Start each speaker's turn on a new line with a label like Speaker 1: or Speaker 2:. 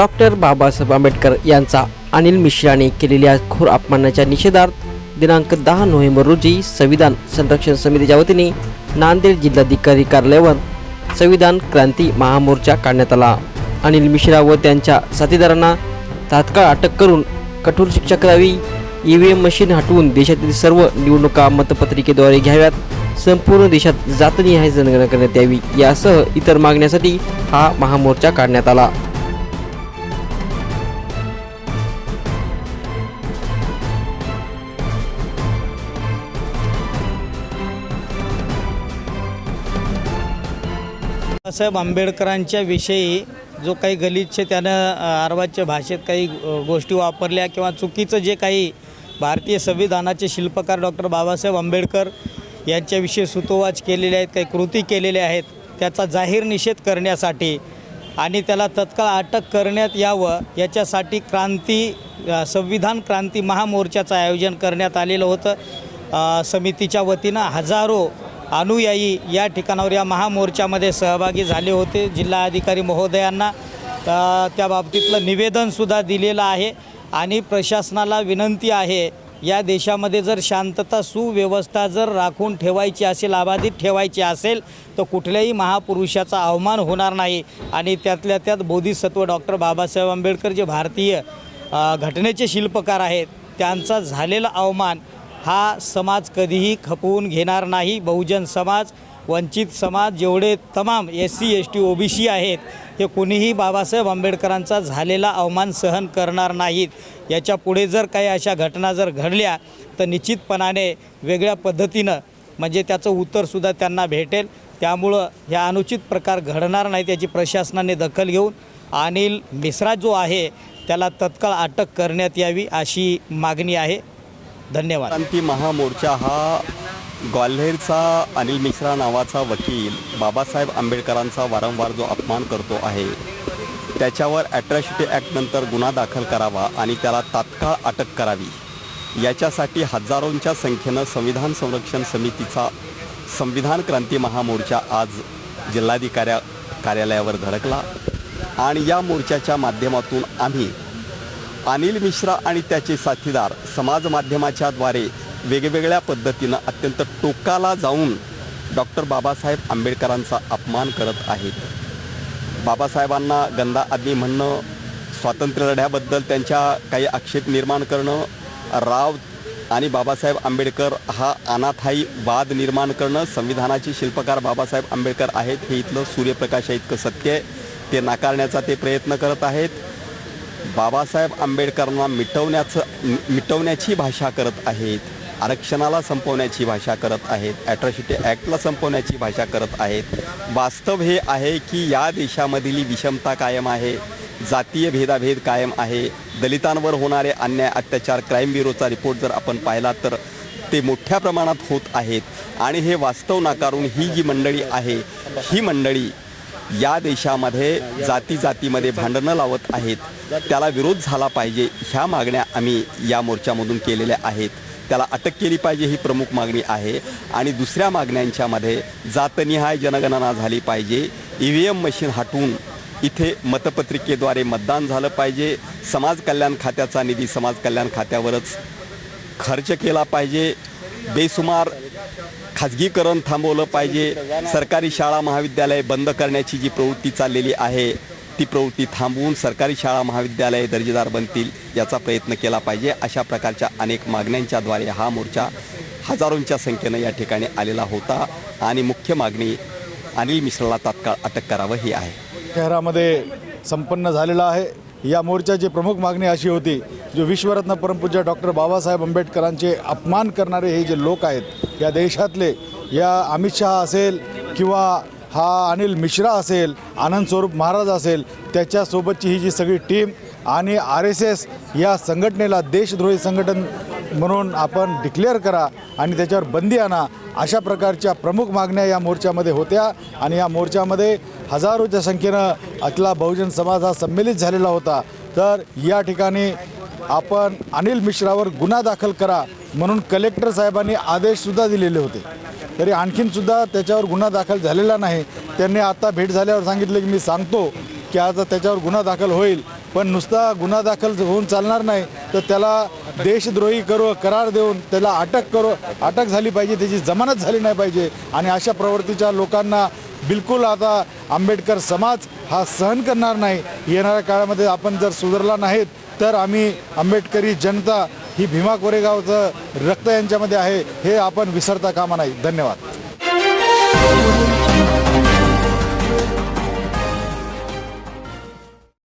Speaker 1: Doctor Babasaheb Ambedkar यांचा अनिल मिश्राने केलेल्या घोर अपमानाच्या निषेधार्थ दिनांक दहा नोव्हेंबर रोजी संविधान संरक्षण समितीच्या वतीने नांदेड जिल्हाधिकारी कार्यालयावर संविधान क्रांती महामोर्चा काढण्यात आला. अनिल मिश्रा व त्यांच्या साथीदारांना तात्काळ अटक करून कठोर शिक्षा करावी. ई व्ही एम मशीन हटवून देशातील सर्व निवडणुका मतपत्रिकेद्वारे घ्याव्यात. संपूर्ण देशात जातनिहाय जनगणना करण्यात यावी. यासह इतर मागण्यासाठी हा महामोर्चा काढण्यात आला.
Speaker 2: बाबासाहेब आंबेडकरांच्या विषयी जो काही गलिच्छ त्यानं आरवाच्या भाषेत काही गोष्टी वापरल्या किंवा चुकीचं जे काही भारतीय संविधानाचे शिल्पकार डॉक्टर बाबासाहेब आंबेडकर यांच्याविषयी सुतोवाच केलेले आहेत काही कृती केलेल्या आहेत त्याचा जाहीर निषेध करण्यासाठी आणि त्याला तत्काळ अटक करण्यात यावं याच्यासाठी क्रांती संविधान क्रांती महामोर्चाचं आयोजन करण्यात आलेलं होतं. समितीच्या वतीनं हजारो अनुयायी या ठिकाणावर या महामोर्चामध्ये सहभागी झाले होते. जिल्हाधिकारी महोदयांना त्या बाबतीतलं निवेदनसुद्धा दिलेलं आहे. आणि प्रशासनाला विनंती आहे या देशामध्ये जर शांतता सुव्यवस्था जर राखून ठेवायची असेल अबाधित ठेवायची असेल तर कुठल्याही महापुरुषाचा अवमान होणार नाही. आणि त्यातल्या त्यात बोधिसत्व डॉक्टर बाबासाहेब आंबेडकर जे भारतीय घटनेचे शिल्पकार आहेत त्यांचा झालेला अवमान हा समाज कधीही खपवून घेणार नाही. बहुजन समाज वंचित समाज जेवढे तमाम S C S T O B C आहेत हे कोणीही बाबासाहेब आंबेडकरांचा झालेला अवमान सहन करणार नाहीत. याच्यापुढे जर काही अशा घटना जर घडल्या तर निश्चितपणाने वेगळ्या पद्धतीनं म्हणजे त्याचं उत्तरसुद्धा त्यांना भेटेल. त्यामुळं ह्या अनुचित प्रकार घडणार नाहीत याची प्रशासनाने दखल घेऊन. अनिल मिश्रा जो आहे त्याला तत्काळ अटक करण्यात यावी अशी मागणी आहे. धन्यवाद.
Speaker 3: क्रांती महामोर्चा हा ग्वाल्हेरचा अनिल मिश्रा नावाचा वकील बाबासाहेब आंबेडकरांचा वारंवार जो अपमान करतो आहे त्याच्यावर ॲट्रॅसिटी ॲक्टनंतर गुन्हा दाखल करावा आणि त्याला तात्काळ अटक करावी. याच्यासाठी हजारोंच्या संख्येनं संविधान संरक्षण समितीचा संविधान क्रांती महामोर्चा आज जिल्हाधिकाऱ्या कार्यालयावर धडकला. आणि या मोर्चाच्या माध्यमातून आम्ही अनिल मिश्रा आणि त्याचे साथीदार समाज माध्यमाच्याद्वारे वेगवेगळ्या पद्धतीनं अत्यंत टोकाला जाऊन डॉक्टर बाबासाहेब आंबेडकरांचा अपमान करत आहेत. बाबासाहेबांना गंदा आदमी म्हणणं स्वातंत्र्यलढ्याबद्दल त्यांच्या काही आक्षेप निर्माण करणं राव आणि बाबासाहेब आंबेडकर हा अनाथाई वाद निर्माण करणं संविधानाचे शिल्पकार बाबासाहेब आंबेडकर आहेत हे इथलं सूर्यप्रकाशा इतकं सत्य आहे. ते नाकारण्याचा ते प्रयत्न करत आहेत. बाबासाहेब आंबेडकरांना मिटवण्याचं मिटवण्याची भाषा करत आहेत आरक्षणाला संपवण्याची भाषा करत आहेत ॲट्रॉसिटी ॲक्टला संपवण्याची भाषा करत आहेत. वास्तव हे आहे की या देशामधली विषमता कायम आहे जातीय भेदाभेद कायम आहे. दलितांवर होणारे अन्याय अत्याचार क्राईम ब्युरोचा रिपोर्ट जर आपण पाहिला तर ते मोठ्या प्रमाणात होत आहेत. आणि हे वास्तव नाकारून ही जी मंडळी आहे ही मंडळी या देशामध्ये जाती जातीमध्ये भांडणं लावत आहेत. त्याला विरोध झाला पाहिजे. ह्या मागण्या आम्ही या मोर्चामधून केलेल्या आहेत. त्याला अटक केली पाहिजे ही प्रमुख मागणी आहे. आणि दुसऱ्या मागण्यांच्यामध्ये जातनिहाय जनगणना झाली पाहिजे. ई व्ही एम मशीन हटवून इथे मतपत्रिकेद्वारे मतदान झालं पाहिजे. समाज कल्याण खात्याचा निधी समाज कल्याण खात्यावरच खर्च केला पाहिजे. बेसुमार खाजगीकरण थांबवलं पाहिजे. सरकारी शाळा महाविद्यालय बंद करण्याची जी प्रवृत्ती चाललेली आहे ती प्रवृत्ती थांबवून सरकारी शाळा महाविद्यालये दर्जेदार बनतील याचा प्रयत्न केला पाहिजे. अशा प्रकारच्या अनेक मागण्यांच्याद्वारे हा मोर्चा हजारोंच्या संख्येनं या ठिकाणी आलेला होता. आणि मुख्य मागणी अनिल मिश्राला तात्काळ अटक करावं ही आहे.
Speaker 4: शहरामध्ये संपन्न झालेला आहे. या मोर्चाची प्रमुख मागणी अशी होती जो विश्वरत्न परमपूज्य डॉक्टर बाबासाहेब आंबेडकरांचे अपमान करणारे हे जे लोक आहेत या देशातले या अमित शहा असेल किंवा हा अनिल मिश्रा असेल आनंद स्वरूप महाराज असेल त्याच्यासोबतची ही जी सगळी टीम आणि आर एस एस या संघटनेला देशद्रोही संघटन म्हणून आपण डिक्लेअर करा आणि त्याच्यावर बंदी आणा अशा प्रकारच्या प्रमुख मागण्या या मोर्चामध्ये होत्या आणि या मोर्चामध्ये हजारोच्या संख्येनं अखिला बहुजन समाज हा संमेलित झालेला होता. तर या ठिकाणी आपण अनिल मिश्रावर गुन्हा दाखल करा म्हणून कलेक्टर साहेबांनी आदेशसुद्धा दिलेले होते. तरी आणखीनसुद्धा त्याच्यावर गुन्हा दाखल झालेला नाही. त्यांनी आता भेट झाल्यावर सांगितलं की मी सांगतो की आता त्याच्यावर गुन्हा दाखल होईल. पण नुसता गुन्हा दाखल होऊन चालणार नाही. तर त्याला देशद्रोही करू करार देऊन त्याला अटक करू अटक झाली पाहिजे त्याची जमानत झाली नाही पाहिजे. आणि अशा प्रवृत्तीच्या लोकांना बिलकुल आता आंबेडकर समाज हा सहन करणार नाही. येणाऱ्या काळामध्ये आपण जर सुधारला नाहीत तर आम्ही आंबेडकरी जनता ही भीमा कोरेगावचं रक्त यांच्यामध्ये आहे हे आपण विसरता कामा नाही. धन्यवाद.